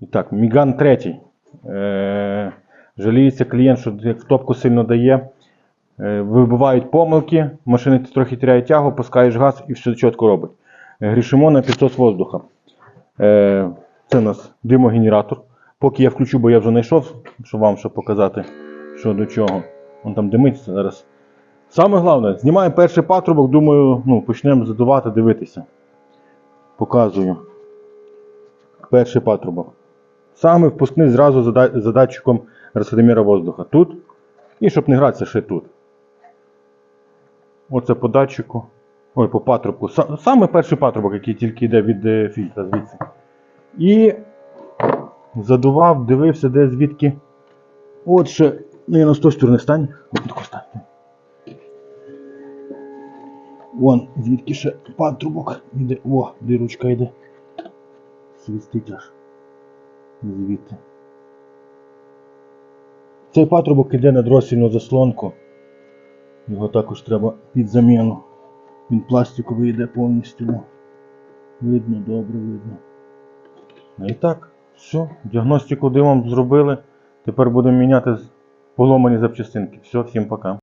І так, Міган третій. Е, жаліється клієнт, що як в топку сильно дає. Е, вибивають помилки, машини трохи теряють тягу, пускаєш газ і все чітко робить. Грішимо на підсос воздуха. Е, це у нас димогенератор. Поки я включу, бо я вже знайшов, щоб вам ще показати, що до чого. Вон там димиться зараз. Саме головне, знімаємо перший патрубок, думаю, ну, почнемо задувати, дивитися. Показую. Перший патрубок. Саме впускний зразу за, датчиком розходоміра воздуха. Тут. І щоб не гратися ще тут. Оце по датчику. Ой, по патрубку. Са- Саме перший патрубок, який тільки йде від е, фільтра звідси. І задував, дивився, де звідки. От ще, ну, я з тої сторони стань. Стань. Вон, звідки ще патрубок йде. О, дирочка йде. Свістить аж. Звідти. Цей патрубок йде на дросільну заслонку. Його також треба під заміну. Він пластиковий йде повністю. Видно, добре видно. Ну і так, все. Діагностику димом зробили. Тепер будемо міняти поломані запчастинки. Все, всім пока.